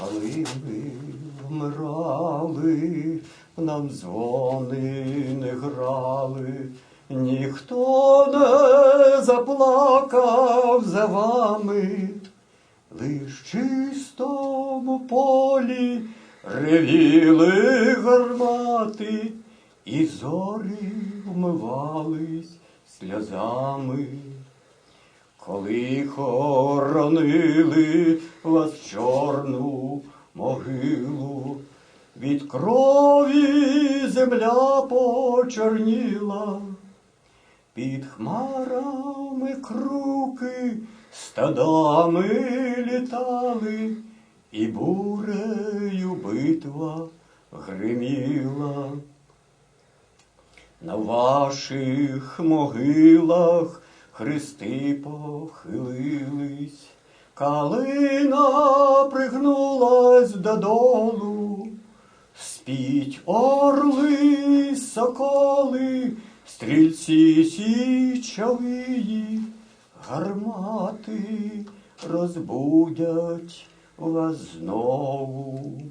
Коли ми вмирали, нам дзвони не грали, ніхто не заплакав за вами, лиш чистому полі ревіли гармати, і зорі вмивались сльозами. Коли хоронили вас в чорну могилу, від крові земля почорніла, під хмарами круки стадами літали, і бурею битва гриміла. На ваших могилах хрести похилились, калина пригнулась додолу, спіть орли, соколи, стрільці січовії, гармати розбудять вас знову.